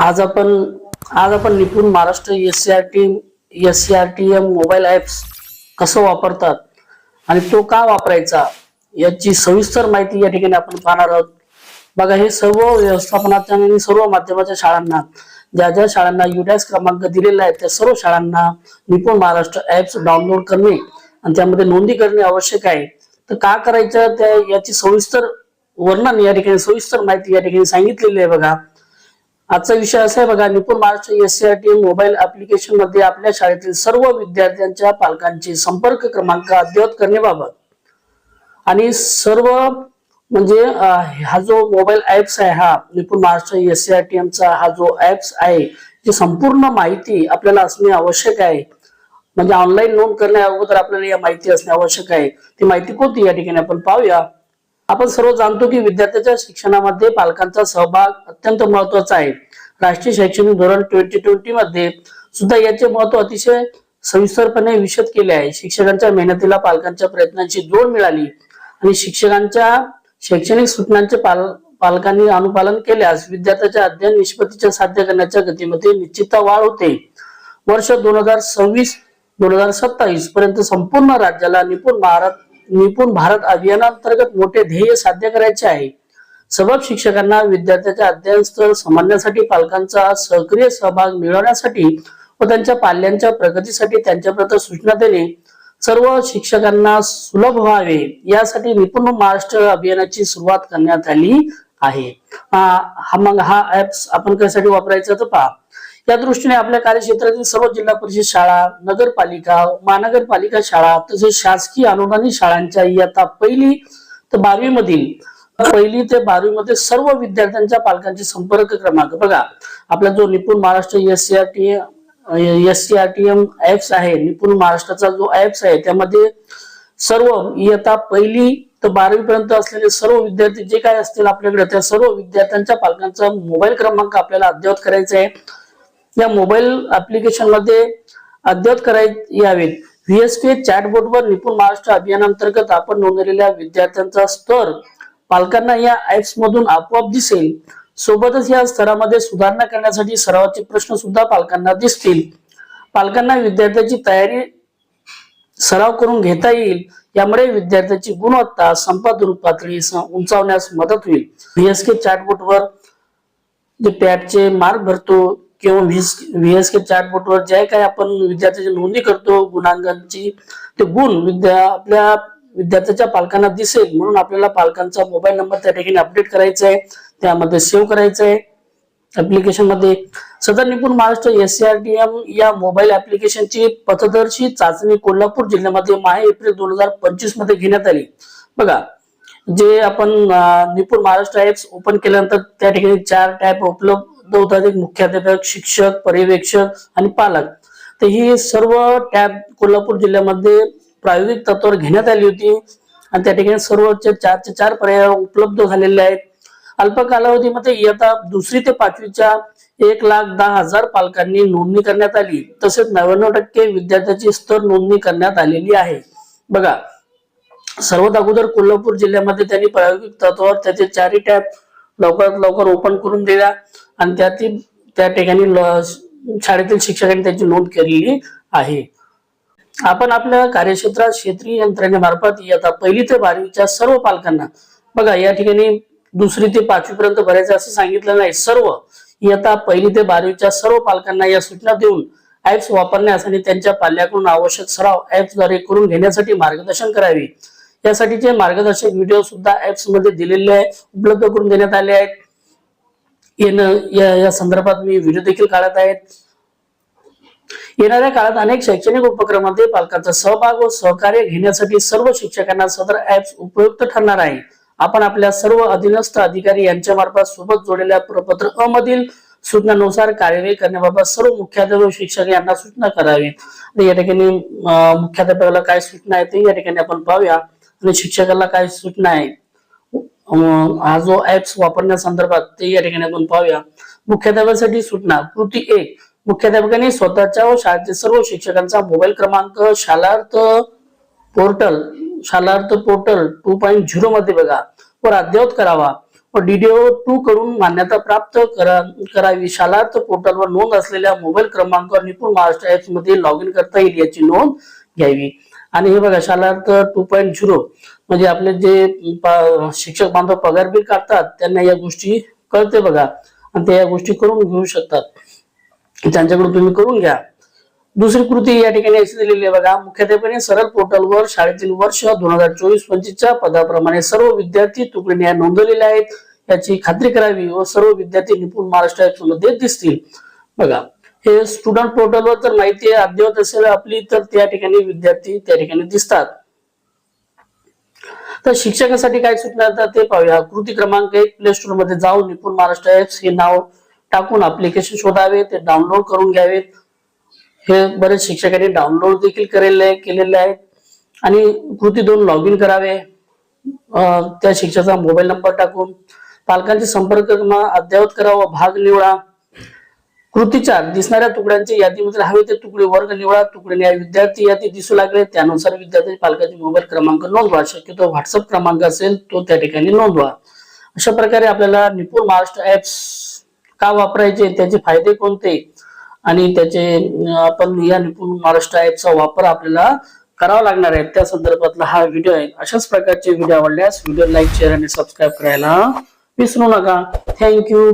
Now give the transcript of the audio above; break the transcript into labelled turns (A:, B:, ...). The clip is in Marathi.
A: आज आपण आज आपण Nipun Maharashtra S C R T S C R T M mobile apps कसं वापरतात आणि तो का वापरायचा याची सविस्तर माहिती या ठिकाणी आपण पाहणार आहोत. बघा हे सर्व व्यवस्थापनाच्या आणि सर्व माध्यमाच्या शाळांना ज्या ज्या शाळांना युडॅस क्रमांक दिलेला आहे त्या सर्व शाळांना निपुण महाराष्ट्र ऍप्स डाउनलोड करणे आणि त्यामध्ये नोंदी करणे आवश्यक आहे. तर का करायचं? त्या याची सविस्तर वर्णन या ठिकाणी सविस्तर माहिती या ठिकाणी सांगितलेली आहे बघा. आजचा विषय असा आहे बघा Nipun Maharashtra S R T mobile ऍप्लिकेशनमध्ये आपल्या शाळेतील सर्व विद्यार्थ्यांच्या पालकांचे संपर्क क्रमांक अद्ययावत करण्याबाबत. आणि सर्व म्हणजे हा जो मोबाईल ऍप्स आहे हा निपुण महाराष्ट्र एस एमचा हा जो ऍप्स आहे जी संपूर्ण माहिती आपल्याला असणे आवश्यक आहे. म्हणजे ऑनलाईन नोंद करण्या अगोदर आपल्याला या माहिती असणे आवश्यक आहे. ती माहिती कोणती? या ठिकाणी आपण पाहूया. आपण सर्व जाणतो की विद्यार्थ्याच्या शिक्षणामध्ये पालकांचा सहभाग अत्यंत महत्त्वाचा आहे. राष्ट्रीय शैक्षणिक धोरण ट्वेंटी ट्वेंटी मध्ये सुद्धा याचे महत्त्व अतिशय सविस्तरपणे विशद केले आहे. शिक्षकांच्या मेहनतीला पालकांच्या प्रयत्नांची जोड मिळाली आणि शिक्षकांच्या शैक्षणिक सूचनांचे पाल पालकांनी अनुपालन केल्यास विद्यार्थ्याच्या अध्ययन निष्पत्तीच्या साध्य करण्याच्या गतीमध्ये निश्चितता वाढ होते. वर्ष दोन हजार सव्वीस दोन हजार सत्तावीस पर्यंत संपूर्ण राज्याला निपुण भारत निपुण भारत अभियानांतर्गत मोठे ध्येय साध्य करायचे आहे. सबब शिक्षकांना विद्यार्थ्याच्या अध्ययन स्तर समजण्यासाठी पालकांचा सक्रिय सहभाग मिळवण्यासाठी व त्यांच्या पाल्यांच्या प्रगतीसाठी त्यांच्यापर्यंत सूचना देणे सर्व शिक्षकांना सुलभ व्हावे यासाठी निपुण महाराष्ट्र अभियानाची सुरुवात करण्यात आली. आहे. हा मग हा ऍप्स आपण कशासाठी वापरायचा तर पहा. या दृष्टीने आपल्या कार्यक्षेत्रातील सर्व जिल्हा परिषद शाळा नगरपालिका महानगरपालिका शाळा तसेच शासकीय अनुदानित शाळांच्या इयत्ता पहिली तर बारावी मधील पहिली ते बारवी मध्ये सर्व विद्यार्थ्यांच्या पालकांचे संपर्क क्रमांक. बघा आपला जो Nipun Maharashtra S C S C R T M apps आहे निपुण महाराष्ट्राचा जो ऍप्स आहे त्यामध्ये सर्व इयत्ता पहिली तर बारावी पर्यंत असलेले सर्व विद्यार्थी जे काय असतील आपल्याकडे त्या सर्व विद्यार्थ्यांच्या पालकांचा मोबाईल क्रमांक आपल्याला अद्ययावत करायचा आहे. या मोबाईल ऍप्लिकेशनमध्ये अद्ययावत कराय यावेत. व्हीएसपी चॅटबोर्डवर निपुण महाराष्ट्र अभियानांतर्गत आपण नोंदवलेल्या विद्यार्थ्यांचा स्तर पालकांना या ऍप्स मधून आपोआप दिसेल. सोबतच या स्तरामध्ये सुधारणा करण्यासाठी सरावाचे प्रश्न सुद्धा पालकांना दिसतील. पालकांना विद्यार्थ्याची तयारी सराव करून घेता येईल. यामुळे विद्यार्थ्याची गुणवत्ता संपादन पातळी उंचावण्यास मदत होईल. व्हीएसके चॅटबोर्डवर जे पॅटचे मार्क भरतो किंवा व्हीएसके के चॅटबोर्डवर जे काही आपण विद्यार्थ्याची नोंदणी करतो गुणांकांची ते गुण विद्या आपल्या विद्यार्थ्याच्या पालकांना दिसेल. म्हणून आपल्याला पालकांचा मोबाईल नंबर त्या ठिकाणी अपडेट करायचा आहे त्यामध्ये सेव्ह करायचं आहे ऍप्लिकेशनमध्ये सदर Nipun Maharashtra S C R T M या मोबाईल ऍप्लिकेशनची पथदर्शी चाचणी कोल्हापूर जिल्ह्यामध्ये माहे एप्रिल दोन हजार पंचवीसमध्ये घेण्यात आली. बघा जे आपण निपुण महाराष्ट्र ऍप्स ओपन केल्यानंतर त्या ठिकाणी चार टॅप उपलब्ध होतात. एक मुख्याध्यापक शिक्षक पर्यवेक्षक आणि पालक. तर ही सर्व टॅब कोल्हापूर जिल्ह्यामध्ये प्रायोगिक तत्वावर घेण्यात आली होती. आणि त्या ठिकाणी सर्व चारचे चार पर्याय उपलब्ध झालेले आहेत. अल्प कालावधीमध्ये इयत्ता दुसरी ते पाचवीच्या एक लाख दहा हजार पालकांनी नोंदणी करण्यात आली. तसेच नव्याण्णव टक्के विद्यार्थ्यांची स्तर नोंदणी करण्यात आलेली आहे. बघा सर्वात अगोदर कोल्हापूर जिल्ह्यामध्ये त्यांनी प्रायोगिक तत्वावर त्याचे चारही टॅब लवकरात लवकर ओपन करून दिल्या आणि त्यातील त्या ठिकाणी शाळेतील शिक्षकांनी त्याची नोंद केलेली आहे. आपण आपल्या कार्यक्षेत्रात क्षेत्रीय यंत्रणेमार्फत इयत्ता पहिली ते बारावीच्या सर्व पालकांना बघा या ठिकाणी दुसरी ते पाचवी पर्यंत भरायचं असं सांगितलं नाही. सर्व इयत्ता पहिली ते बारावीच्या सर्व पालकांना या सूचना देऊन ऍप्स वापरण्यास आणि त्यांच्या पाल्याकडून आवश्यक सराव ऍप्सद्वारे करून घेण्यासाठी मार्गदर्शन करावे. यासाठीचे मार्गदर्शक व्हिडिओ सुद्धा ऍप्समध्ये दिलेले आहे उपलब्ध करून देण्यात आले आहेत. येणं या या संदर्भात मी व्हिडिओ देखील काढत आहेत. येणाऱ्या काळात अनेक शैक्षणिक उपक्रमामध्ये पालकांचा सहभाग व सहकार्य घेण्यासाठी सर्व शिक्षकांना सदर ऍप्स उपयुक्त ठरणार आहे. आपण आपल्या सर्व अधीनस्थ अधिकारी यांच्या मार्फत सोबत जोडलेल्या प्रपत्र अ मधील सूचनानुसार कार्यवाही करण्याबाबत सर्व मुख्याध्यापक व शिक्षक यांना सूचना करावी. आणि या ठिकाणी मुख्याध्यापकाला काय सूचना आहे ते या ठिकाणी आपण पाहूया. आणि शिक्षकाला काय सूचना आहे हा जो ऍप्स वापरण्यासंदर्भात ते या ठिकाणी आपण पाहूया. मुख्याध्यापकासाठी सूचना कृती एक मुख्याध्यापकांनी स्वतःच्या व शाळेतील सर्व शिक्षकांचा मोबाईल क्रमांक Shalarth portal Shalarth portal two point zero मध्ये बघा. वर अद्ययावत करावा. व डीडीओ टू कडून मान्यता प्राप्त करा करावी. शालार्थ पोर्टलवर नोंद असलेल्या मोबाईल क्रमांकावर निपुण महाराष्ट्र ऍप्समध्ये लॉग इन करता येईल याची नोंद घ्यावी. आणि हे बघा शालार्थ टू पॉईंट झिरो म्हणजे आपले जे शिक्षक बांधव पगार बिल काढतात त्यांना या गोष्टी कळते बघा. आणि ते या गोष्टी करून घेऊ शकतात. त्यांच्याकडून तुम्ही करून घ्या. दुसरी कृती या ठिकाणी अशी दिलेली आहे बघा. मुख्यत्वेपणे सरळ पोर्टलवर शाळेतील वर्ष दोन हजार चोवीस पंचवीसच्या पदाप्रमाणे सर्व विद्यार्थी तुकडीने नोंदवलेले आहेत. याची खात्री करावी व सर्व विद्यार्थी निपुण महाराष्ट्रमध्ये दिसतील. बघा. हे स्टुडंट पोर्टलवर जर माहिती अद्ययावत असेल आपली तर त्या ठिकाणी विद्यार्थी त्या ठिकाणी दिसतात. तर शिक्षकासाठी काय सूचना येतात ते पाहूया. कृती क्रमांक एक प्ले स्टोरमध्ये जाऊन निपुण महाराष्ट्र ऍप्स हे नाव टाकून अप्लिकेशन शोधावे. ते डाउनलोड करून घ्यावेत. हे बरेच शिक्षकांनी डाउनलोड देखील केलेले केलेले आहेत. आणि कृती दोन लॉग इन करावे त्या शिक्षकाचा मोबाईल नंबर टाकून पालकांचे संपर्क क्रमांक अद्ययावत करावा भाग निवडा. कृती चार दिसणाऱ्या तुकड्यांची यादीमध्ये हवे ते तुकडे वर्ग निवडा तुकडे विद्यार्थी यादी दिसू लागले त्यानुसार विद्यार्थी पालकांचे मोबाईल क्रमांक नोंदवा. शक्यतो व्हॉट्सअप क्रमांक असेल तो त्या ठिकाणी नोंदवा. अशा प्रकारे आपल्याला निपुण महाराष्ट्र ऍप्स का वापरायचे त्याचे फायदे कोणते? आणि त्याचे आपण या निपुण महाराष्ट्र ऍपचा वापर आपल्याला करावा लागणार आहे. त्या संदर्भातला हा व्हिडिओ आहे. अशाच प्रकारचे व्हिडिओ आवडल्यास व्हिडिओ लाईक शेअर आणि सबस्क्राईब करायला विसरू नका. थँक्यू